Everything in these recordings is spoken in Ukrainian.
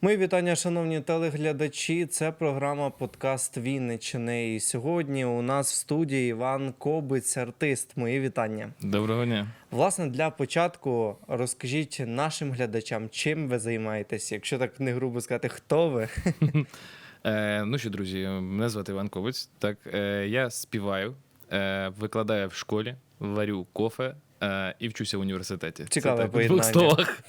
Мої вітання, шановні телеглядачі. Це програма Подкаст Вінниччини. І сьогодні у нас в студії Іван Кобиць, артист. Мої вітання. Доброго дня. Власне, для початку розкажіть нашим глядачам, чим ви займаєтесь, якщо так не грубо сказати, хто ви. Е, ну що, друзі, мене звати Іван Ковець. Так, е, я співаю, е, викладаю в школі, варю кофе. Е, І вчуся в університеті. Цікаве Це так, в двох словах.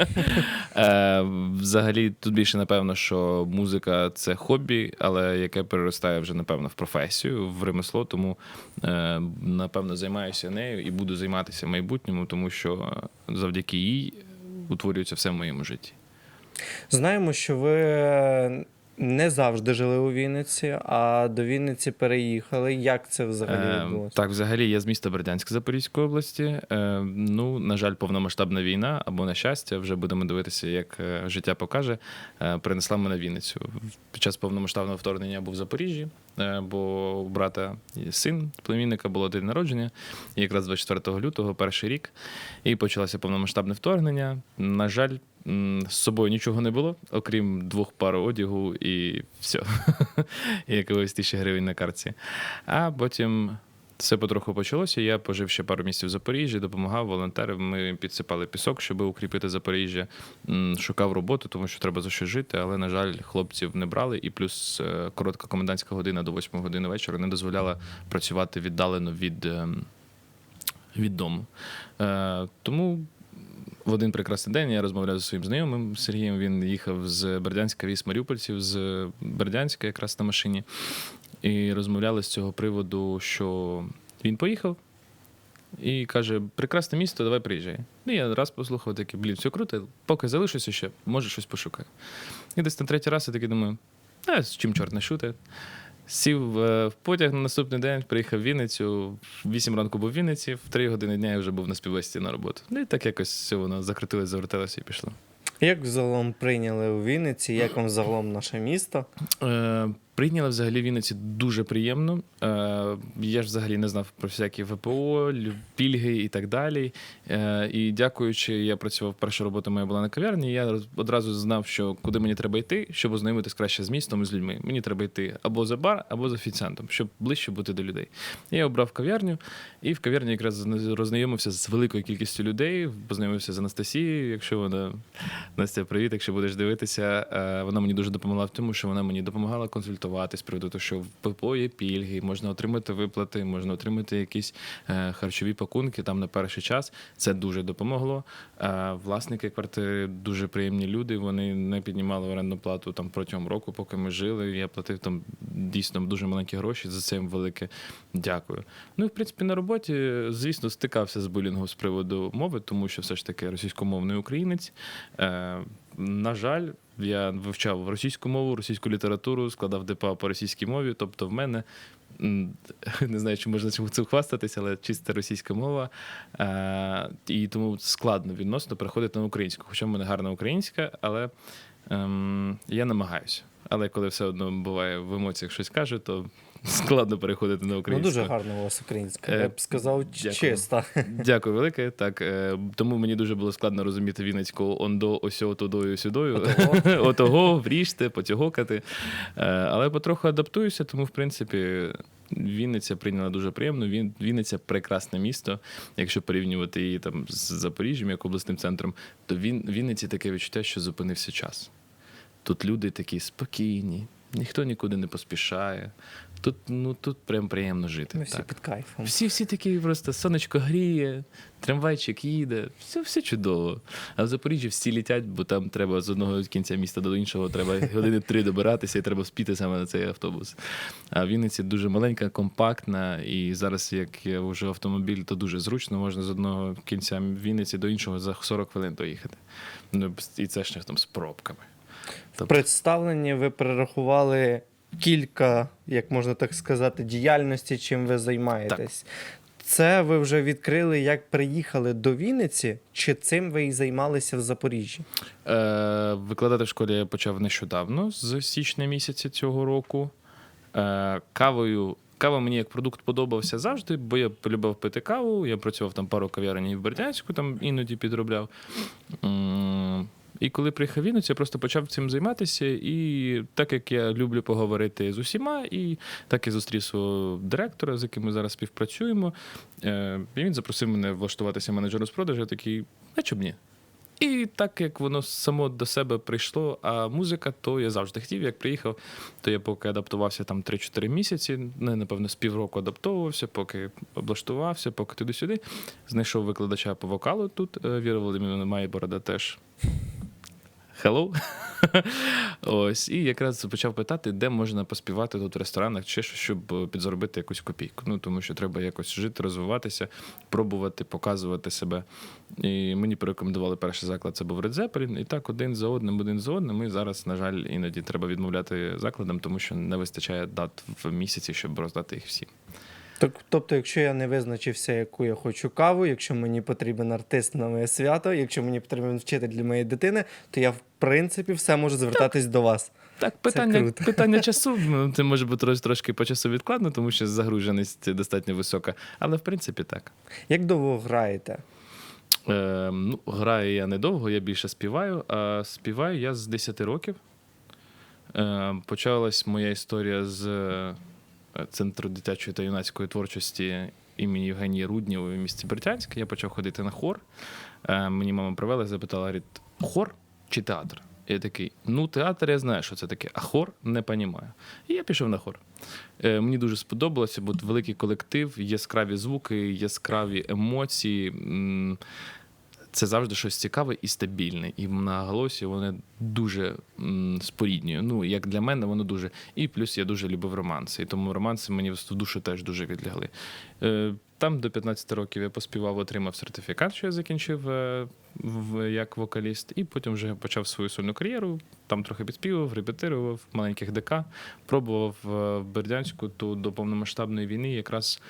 Е, Взагалі, тут більше напевно, що музика це хобі, але яке переростає вже напевно в професію, в ремесло. Тому е, напевно займаюся нею і буду займатися в майбутньому, тому що завдяки їй утворюється все в моєму житті. Знаємо, що ви не завжди жили у Вінниці, а до Вінниці переїхали. Як це взагалі Е, відбулося? Так, взагалі, я з міста Бердянськ Запорізької області. Е, Ну, на жаль, повномасштабна війна або на щастя, вже будемо дивитися, як е, життя покаже. е, Принесла мене Вінницю. Під час повномасштабного вторгнення я був в Запоріжжі, бо у брата син племінника було день народження, і якраз 24 лютого, перший рік, і почалося повномасштабне вторгнення. На жаль. З собою нічого не було, окрім двох пар одягу і все. і якогось тисячі гривень на картці. А потім все потроху почалося. Я пожив ще пару місяців в Запоріжжі, допомагав волонтерам. Ми підсипали пісок, щоб укріпити Запоріжжя. Шукав роботу, тому що треба за що жити. Але, на жаль, хлопців не брали. І плюс е, коротка комендантська година до 8 години вечора не дозволяла працювати віддалено від, ем, від дому. Е, Тому. В один прекрасний день я розмовляв зі своїм знайомим Сергієм. Він їхав з Бердянська, віз маріупольців з Бердянська якраз на машині. І розмовляли з цього приводу, що він поїхав і каже: прекрасне місто, давай приїжджай. Ну, я раз послухав, такий, блін, все круто, поки залишуся ще, може щось пошукаю. І десь на третій раз я такий думаю, а з чим чорт не шути. Сів е, в потяг на наступний день, приїхав в Вінницю, в 8 ранку був в Вінниці, в 3 години дня я вже був на співвесті на роботу. Ну і так якось все воно закрутилось, завертелося і пішло. Як загалом прийняли у Вінниці? Як вам загалом наше місто? Е, прийняли взагалі Вінниці дуже приємно. Е, я ж взагалі не знав про всякі ВПО, пільги і так далі. Е, і дякуючи, я працював, перша робота моя була на кав'ярні. Я одразу знав, що куди мені треба йти, щоб ознайомитись краще з містом і з людьми. Мені треба йти або за бар, або з офіціантом, щоб ближче бути до людей. Я обрав кав'ярню, і в кав'ярні якраз зна- роззнайомився з великою кількістю людей, познайомився з Анастасією, якщо вона Настя, привіт, якщо будеш дивитися. Е, Вона мені дуже допомогла в тому, що вона мені допомагала консультувати з приводу того, що в ППО є пільги, можна отримати виплати, можна отримати якісь е, харчові пакунки там на перший час. Це дуже допомогло. Е, Власники квартири дуже приємні люди. Вони не піднімали орендну плату там протягом року, поки ми жили. Я платив там дійсно дуже маленькі гроші. За це їм велике дякую. Ну і в принципі на роботі, звісно, стикався з булінгом з приводу мови, тому що все ж таки російськомовний українець. На жаль, я вивчав російську мову, російську літературу, складав ДПА по російській мові. Тобто, в мене не знаю, чи можна цим хвастатися, але чиста російська мова. Е, і тому складно відносно переходити на українську. Хоча в мене гарна українська, але ем, я намагаюся. Але коли все одно буває в емоціях щось кажу, то складно переходити на Ну українську. дуже гарно у вас українська. Е, Я б сказав, дякую. чиста. Дякую велике. Так е, тому мені дуже було складно розуміти Вінницького ондо, осьо, тудою, сюдою. Отого. Отого, вріжте, потягокати. Е, Але потроху адаптуюся, тому в принципі. Вінниця прийняла дуже приємно. Він Вінниця прекрасне місто. Якщо порівнювати її там з Запоріжжям як обласним центром, то він Вінниці таке відчуття, що зупинився час. Тут люди такі спокійні, ніхто нікуди не поспішає. Тут ну тут прям приємно жити. Ми всі так. під кайфом. Всі, всі такі просто сонечко гріє, трамвайчик їде, все, все чудово. А в Запоріжжі всі літять, бо там треба з одного кінця міста до іншого, треба години три добиратися, і треба спіти саме на цей автобус. А в Вінниці дуже маленька, компактна, і зараз, як я вже автомобіль, то дуже зручно, можна з одного кінця Вінниці до іншого за 40 хвилин доїхати. Ну, і це ще там з пробками. В представленні ви перерахували кілька, як можна так сказати, діяльності, чим ви займаєтесь. Це ви вже відкрили, як приїхали до Вінниці, чи цим ви і займалися в Запоріжжі? Е, викладати в школі я почав нещодавно, з січня місяця цього року. Е, кавою. Кава мені як продукт подобався завжди, бо я полюбив пити каву. Я працював там пару кав'ярень в Бердянську, там іноді підробляв. І коли приїхав Вінницю, я просто почав цим займатися. І так як я люблю поговорити з усіма, і так я зустрів директора, з яким ми зараз співпрацюємо. Е, І він запросив мене влаштуватися менеджером з продажу. Я такий, а чому ні? І так як воно само до себе прийшло, а музика, то я завжди хотів. Як приїхав, то я поки адаптувався там 3-4 місяці, не, напевно, з півроку адаптовувався, поки облаштувався, поки туди-сюди. Знайшов викладача по вокалу тут. е, Віра Володимирівна Майборода теж. Hello. Ось, і якраз почав питати, де можна поспівати тут в ресторанах чи що, щоб е, підзаробити якусь копійку. Ну тому що треба якось жити, розвиватися, пробувати, показувати себе. І мені порекомендували перший заклад, це був Zeppelin. І так один за одним, один за одним. І зараз, на жаль, іноді треба відмовляти закладам, тому що не вистачає дат в місяці, щоб роздати їх всім. Так, тобто, якщо я не визначився, яку я хочу каву, якщо мені потрібен артист на моє свято, якщо мені потрібен вчитель для моєї дитини, то я в принципі все можу звертатись до вас. Так, питання, питання часу. ну, Це може бути трошки, трошки по часу відкладно, тому що загруженість достатньо висока. Але в принципі так. Як довго граєте? Е, ну, граю я недовго, я більше співаю, а співаю я з 10 років. Е, почалась моя історія з Центру дитячої та юнацької творчості імені Євгенії Руднєвої в місті Бердянськ. Я почав ходити на хор. Е, мені мама привела і запитала: говорить, хор чи театр? Я такий, ну, театр я знаю, що це таке, а хор не понімаю. І я пішов на хор. Е, мені дуже сподобалося, бо великий колектив, яскраві звуки, яскраві емоції. Це завжди щось цікаве і стабільне. І на голосі вони дуже споріднює. Ну, як для мене, воно дуже. І плюс я дуже любив романси. І тому романси мені в душу теж дуже відлягли. Е, Там до 15 років я поспівав, отримав сертифікат, що я закінчив е, в, як вокаліст, і потім вже почав свою сольну кар'єру. Там трохи підспівав, репетирував маленьких ДК, пробував е, в Бердянську то до повномасштабної війни якраз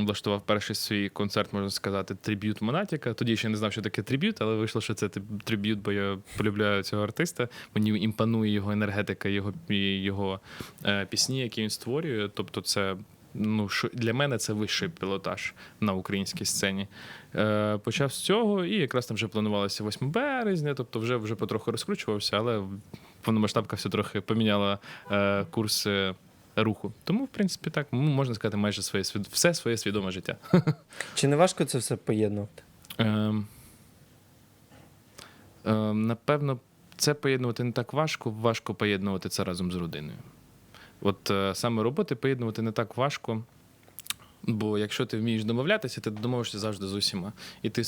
влаштував перший свій концерт, можна сказати, триб'ют Монатіка. Тоді ще не знав, що таке триб'ют, але вийшло, що це триб'ют, бо я полюбляю цього артиста. Мені імпонує його енергетика, його, його е, пісні, які він створює. Тобто, це. Ну, що для мене це вищий пілотаж на українській сцені. Е, почав з цього, і якраз там вже планувалося 8 березня, тобто вже, вже потроху розкручувався, але повномасштабка все трохи поміняла е, курс е, руху. Тому, в принципі, так, можна сказати, майже своє все своє свідоме життя. Чи не важко це все поєднувати? Ем, ем, напевно, це поєднувати не так важко, важко поєднувати це разом з родиною. От е, саме роботи поєднувати не так важко, бо якщо ти вмієш домовлятися, ти домовишся завжди з усіма. І ти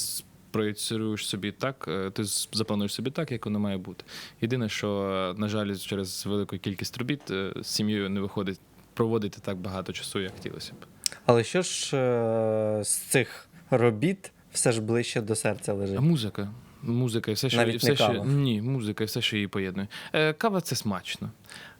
проєцируєш собі так, е, ти заплануєш собі так, як воно має бути. Єдине, що, е, на жаль, через велику кількість робіт з сім'єю не виходить проводити так багато часу, як хотілося б. Але що ж з цих робіт все ж ближче до серця лежить? А музика. Музика і все, що Навіть все, не що ні, музика і все, що її поєднує. Кава це смачно.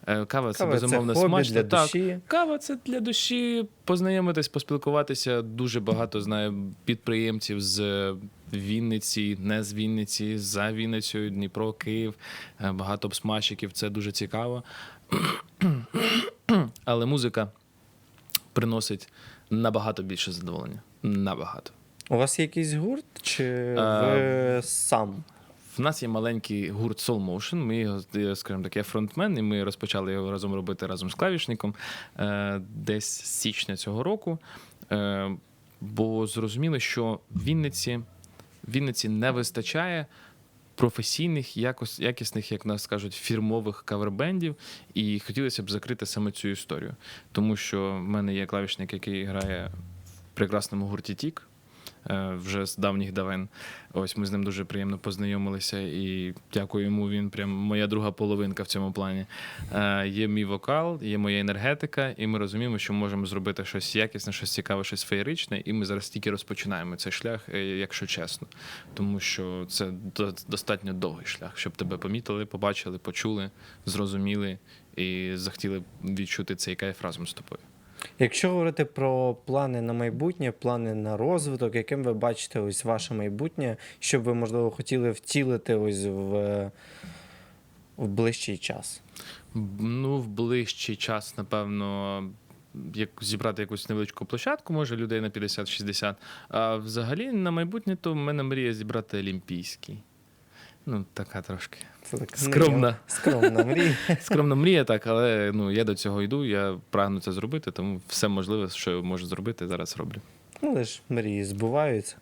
Е, кава це безумовно це хобі смачно. для так, душі. Кава це для душі, познайомитись, поспілкуватися. Дуже багато знаю підприємців з Вінниці, не з Вінниці, за Вінницею, Дніпро, Київ, е, багато обсмажчиків. Це дуже цікаво. Але музика приносить набагато більше задоволення. Набагато. У вас є якийсь гурт, чи Е, ви сам? В нас є маленький гурт Soul Motion. Ми його, я, скажімо так, я фронтмен, і ми розпочали його разом робити разом з клавішником е, десь з січня цього року. Е, бо зрозуміли, що в Вінниці, в Вінниці не вистачає професійних, якось, якісних, як нас кажуть, фірмових кавербендів, і хотілося б закрити саме цю історію. Тому що в мене є клавішник, який грає в прекрасному гурті Тік. Е, Вже з давніх давен. Ось ми з ним дуже приємно познайомилися, і дякую йому. Він прям моя друга половинка в цьому плані. Е, Є мій вокал, є моя енергетика, і ми розуміємо, що можемо зробити щось якісне, щось цікаве, щось феєричне. І ми зараз тільки розпочинаємо цей шлях, е, якщо чесно. Тому що це до- достатньо довгий шлях, щоб тебе помітили, побачили, почули, зрозуміли і захотіли відчути цей кайф разом з тобою. Якщо говорити про плани на майбутнє, плани на розвиток, яким ви бачите ось ваше майбутнє, що б ви, можливо, хотіли втілити ось в, в ближчий час? Ну, в ближчий час, напевно, як зібрати якусь невеличку площадку, може людей на 50-60. А взагалі на майбутнє, то в мене мрія зібрати олімпійський. Ну, така трошки. Це така Скромна. мрія. Скромна мрія. Скромна мрія, так, але ну, я до цього йду, я прагну це зробити, тому все можливе, що я можу зробити, зараз роблю. Ну, але ж мрії збуваються.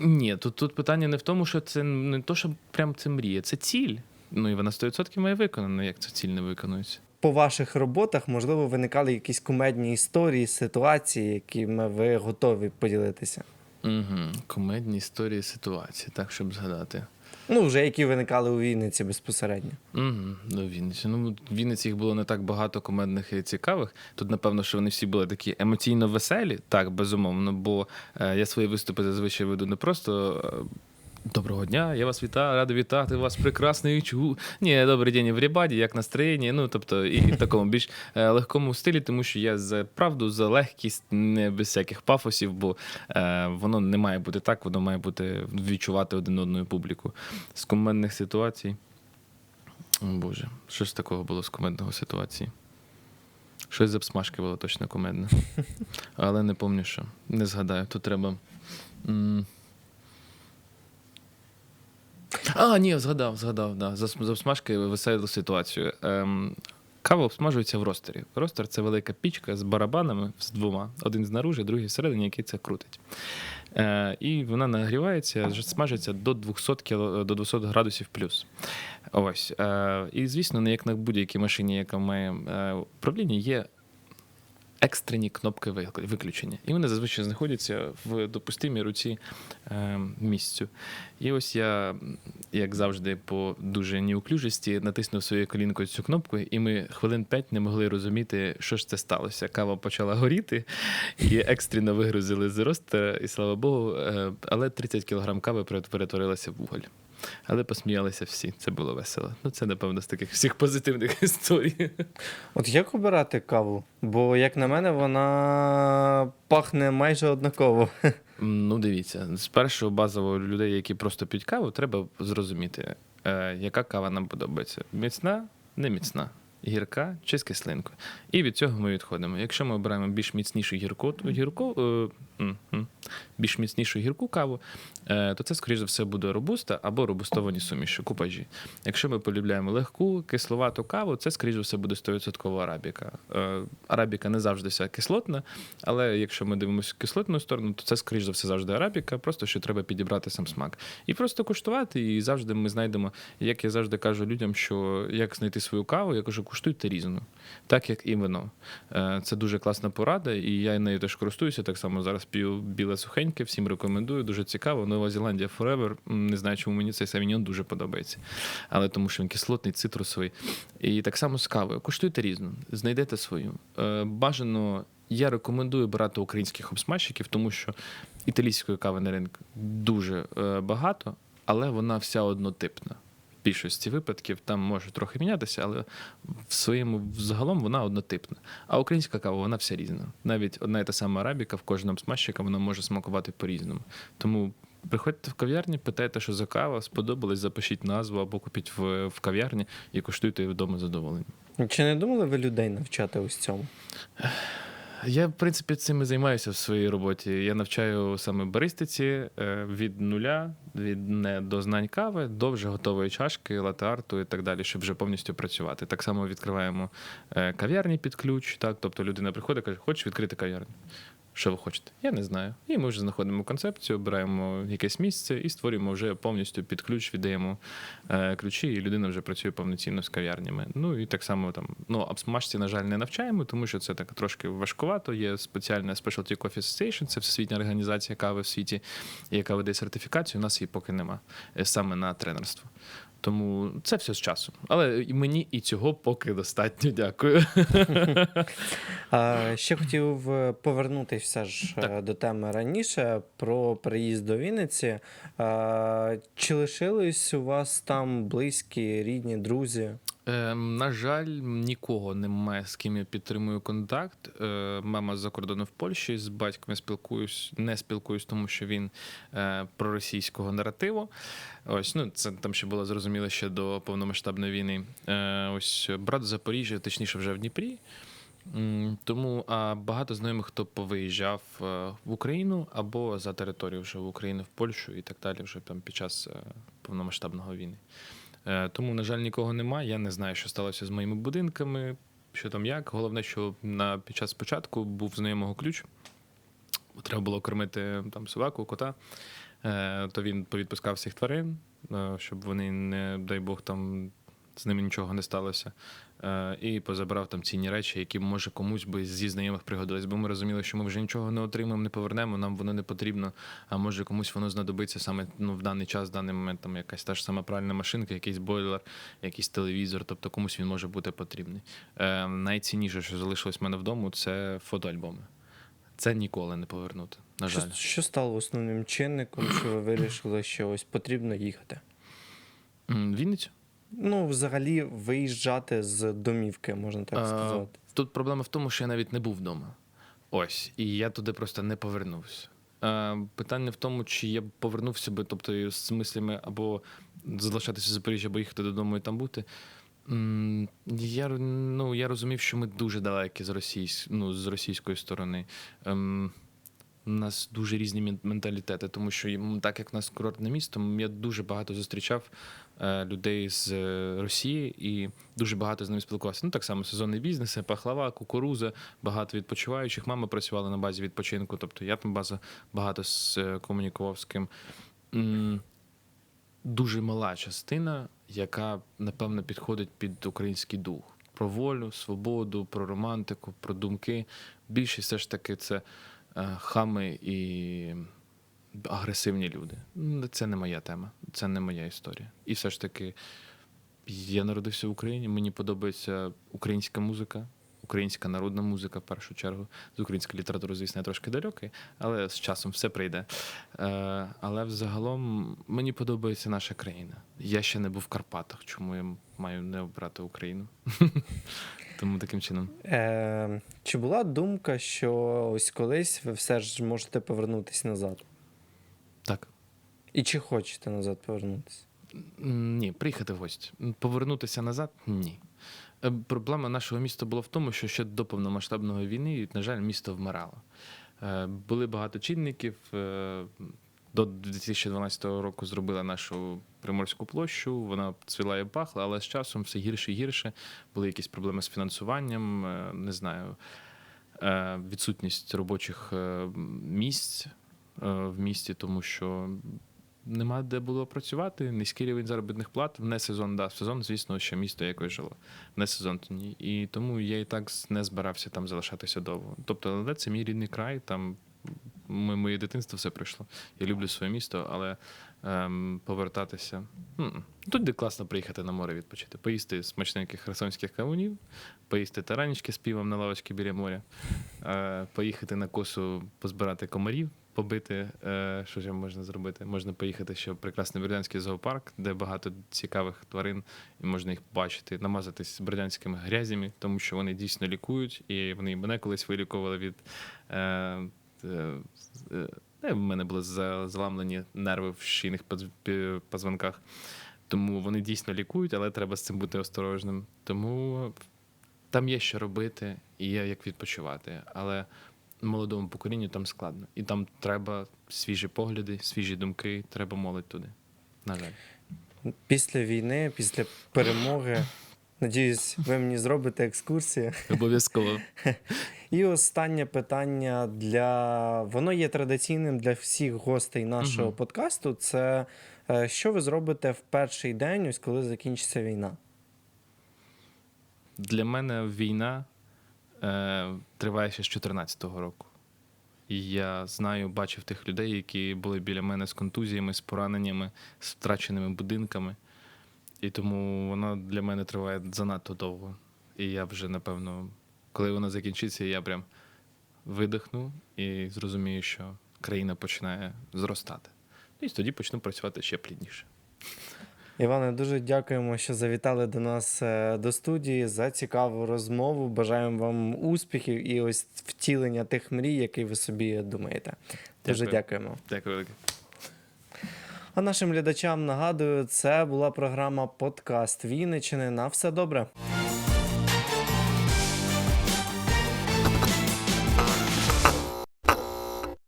Ні, тут, тут питання не в тому, що це не то, що прям це мрія, це ціль. Ну і вона 100% має виконана, як ця ціль не виконується. По ваших роботах, можливо, виникали якісь кумедні історії, ситуації, якими ви готові поділитися. Угу. Комедні історії ситуації, так, щоб згадати. Ну, вже які виникали у Вінниці безпосередньо. Угу, до Вінниці. Ну, в Вінниці їх було не так багато комедних і цікавих. Тут, напевно, що вони всі були такі емоційно веселі, так, безумовно, бо е, я свої виступи зазвичай веду не просто. е, Доброго дня, я вас вітаю, радий вітати вас, прекрасний чу. Ні, добрий день, everybody, як настроєння. Ну, тобто, і в такому більш е, легкому стилі, тому що я за правду, за легкість, не без всяких пафосів, бо е, воно не має бути так, воно має бути відчувати один одну публіку. З комедних ситуацій. О, Боже, що ж такого було з комедного ситуації? Щось з обсмажки було точно комедне. Але не пам'ятаю, що. Не згадаю. Тут треба. м, А, ні, згадав, згадав, да. За, за обсмажки веселу ситуацію. Ем, кава обсмажується в ростері. Ростер це велика пічка з барабанами з двома. Один знаружи, другий всередині, який це крутить. Е, і вона нагрівається, смажиться до 200, кіло, до 200 градусів плюс. Ось. Е, і, звісно, не як на будь-якій машині, яка має е, управління, є екстрені кнопки викл- виключення. І вони зазвичай знаходяться в допустимій руці е, місцю. І ось я, як завжди, по дуже неуклюжості натиснув своєю колінкою цю кнопку, і ми хвилин п'ять не могли розуміти, що ж це сталося. Кава почала горіти, і екстрено вигрузили з ростера, і слава Богу, е, але 30 кг кави перет- перетворилося в уголь. Але посміялися всі, це було весело. Ну, це, напевно, з таких всіх позитивних історій. От як обирати каву? Бо, як на мене, вона пахне майже однаково. Ну, дивіться, спершу базово людей, які просто п'ють каву, треба зрозуміти, е, яка кава нам подобається: міцна, не міцна, гірка чи з кислинкою. І від цього ми відходимо. Якщо ми обираємо більш міцнішу гірку, гірку е, більш міцнішу гірку каву, е, то це, скоріш за все, буде робуста або робустовані суміші, купажі. Якщо ми полюбляємо легку, кисловату каву, це, скоріш за все, буде 100% арабіка. Е, Арабіка не завжди вся кислотна, але якщо ми дивимося кислотну сторону, то це, скоріш за все, завжди арабіка, просто що треба підібрати сам смак. І просто куштувати, і завжди ми знайдемо, як я завжди кажу людям, що як знайти свою каву, я кажу, куштуйте різну, так як і вино. Е, Це дуже класна порада, і я нею теж користуюся. Так само зараз п'ю біле сухеньке, всім рекомендую, дуже цікаво. Нова Зеландія Forever. Не знаю, чому мені цей савіньон дуже подобається. Але тому що він кислотний, цитрусовий. І так само з кавою. Куштуйте різну, знайдете свою. Е, Бажано. Я рекомендую брати українських обсмажчиків, тому що італійської кави на ринку дуже е, багато, але вона вся однотипна. Більшості випадків там може трохи мінятися, але в своєму взагалом вона однотипна. А українська кава вона вся різна. Навіть одна і та сама арабіка в кожному смажчика вона може смакувати по-різному. Тому приходьте в кав'ярні, питайте, що за кава, сподобалось, запишіть назву або купіть в, в кав'ярні і куштуйте вдома задоволені. Чи не думали ви людей навчати ось цьому? Я, в принципі, цим і займаюся в своїй роботі. Я навчаю саме баристиці е, від нуля, від не до знань кави, до вже готової чашки, лате-арту і так далі, щоб вже повністю працювати. Так само відкриваємо е, кав'ярні під ключ. Так, тобто людина приходить і каже, хочеш відкрити кав'ярню. Що ви хочете? Я не знаю. І ми вже знаходимо концепцію, обираємо якесь місце і створюємо вже повністю під ключ, віддаємо е, ключі, і людина вже працює повноцінно з кав'ярнями. Ну і так само там ну обсмажці, на жаль, не навчаємо, тому що це так трошки важкувато. Є спеціальна Specialty Coffee Association, це всесвітня організація кави в світі, яка веде сертифікацію. У нас її поки нема е, саме на тренерство. Тому це все з часом. Але мені і цього поки достатньо. Дякую. А, ще хотів е, повернутися все ж е, Так. до теми раніше про приїзд до Вінниці. А, чи лишились у вас там близькі, рідні, друзі? Е, на жаль, нікого немає, з ким я підтримую контакт. Е, мама за кордоном в Польщі, з батьком я спілкуюсь, не спілкуюсь, тому що він е, проросійського наративу. Ось, ну, це там ще було зрозуміло ще до повномасштабної війни. Е, ось брат з Запоріжжя, точніше, вже в Дніпрі. Тому а багато знайомих, хто повиїжджав е, в Україну або за територію вже в Україну, в Польщу і так далі, вже там під час е, повномасштабного війни. Е, Тому, на жаль, нікого немає. Я не знаю, що сталося з моїми будинками, що там як. Головне, що на під час початку був знайомого ключ. Треба було кормити там собаку, кота. Е, То він повідпускав всіх тварин, е, щоб вони не, дай Бог, там з ними нічого не сталося. Е, І позабирав там цінні речі, які може комусь би зі знайомих пригодились. Бо ми розуміли, що ми вже нічого не отримаємо, не повернемо, нам воно не потрібно. А може комусь воно знадобиться саме ну, в даний час, в даний момент, там якась та ж сама пральна машинка, якийсь бойлер, якийсь телевізор, тобто комусь він може бути потрібний. Е, Найцінніше, що залишилось в мене вдома, це фотоальбоми. Це ніколи не повернути. На жаль. Що, що стало основним чинником, що ви вирішили, що ось потрібно їхати? Вінницю? Ну, взагалі, виїжджати з домівки, можна так А, сказати. Тут проблема в тому, що я навіть не був вдома. Ось, і я туди просто не повернувся. Е, Питання в тому, чи я б повернувся би, тобто з мислями або залишатися в Запоріжжі, або їхати додому і там бути. Я, ну, я розумів, що ми дуже далекі з, російсь, ну, з російської сторони. У нас дуже різні менталітети, тому що так як в нас курортне місто, я дуже багато зустрічав е, людей з е, Росії і дуже багато з ними спілкувався. Ну так само сезонний бізнес, пахлава, кукуруза, багато відпочиваючих. Мама працювала на базі відпочинку, тобто я там база багато з е, комунікував з ким. Дуже мала частина, яка напевно підходить під український дух. Про волю, свободу, про романтику, про думки. Більшість все ж таки це хами і агресивні люди. Це не моя тема, це не моя історія. І все ж таки, я народився в Україні, мені подобається українська музика, українська народна музика в першу чергу. З української літератури, звісно, я трошки далекий, але з часом все прийде. Е, але взагалом мені подобається наша країна. Я ще не був в Карпатах, чому я маю не обрати Україну. Тому таким чином. Е, чи була думка, що ось колись ви все ж можете повернутися назад? Так. І чи хочете назад повернутися? Ні, приїхати в гості. Повернутися назад ні. Е, Проблема нашого міста була в тому, що ще до повномасштабної війни, на жаль, місто вмирало. Е, Були багато чинників. До 2012 року зробили нашу Приморську площу, вона цвіла і пахла, але з часом все гірше і гірше. Були якісь проблеми з фінансуванням, е, не знаю, е, відсутність робочих е, місць в місті, тому що нема де було працювати, низький рівень заробітних плат. В не сезон, да, в сезон, звісно, ще місто якось жило. В не сезон то ні. І тому я і так не збирався там залишатися довго. Тобто, але це мій рідний край, там ми, моє дитинство все пройшло. Я люблю своє місто, але ем, повертатися. м-м. Тут де класно приїхати на море відпочити, поїсти смачненьких херсонських кавунів, поїсти таранічки з півом на лавочці біля моря, е, поїхати на косу позбирати комарів, побити. Е, що ще можна зробити? Можна поїхати ще в прекрасний Бердянський зоопарк, де багато цікавих тварин, і можна їх побачити, намазатись бердянськими грязями, тому що вони дійсно лікують, і вони мене колись вилікували від. Е, е, е, в мене були за- заламлені нерви в шийних позвонках. Тому вони дійсно лікують, але треба з цим бути осторожним. Тому там є що робити і є як відпочивати. Але молодому поколінню там складно. І там треба свіжі погляди, свіжі думки, треба молодь туди. На жаль. Після війни, після перемоги. Надіюсь, ви мені зробите екскурсію. Обов'язково. І останнє питання для воно є традиційним для всіх гостей нашого Мгм. подкасту. Це е, що ви зробите в перший день, ось коли закінчиться війна? Для мене війна е, триває ще з 2014 року. І я знаю, бачив тих людей, які були біля мене з контузіями, з пораненнями, з втраченими будинками. І тому вона для мене триває занадто довго. І я вже, напевно, коли вона закінчиться, я прям видихну і зрозумію, що країна починає зростати. І тоді почну працювати ще плідніше. Іване, дуже дякуємо, що завітали до нас е, до студії за цікаву розмову. Бажаємо вам успіхів і ось втілення тих мрій, які ви собі думаєте. Дуже Дякую. дякуємо. Дякую. А нашим глядачам нагадую, це була програма Подкаст Вінничини. На все добре.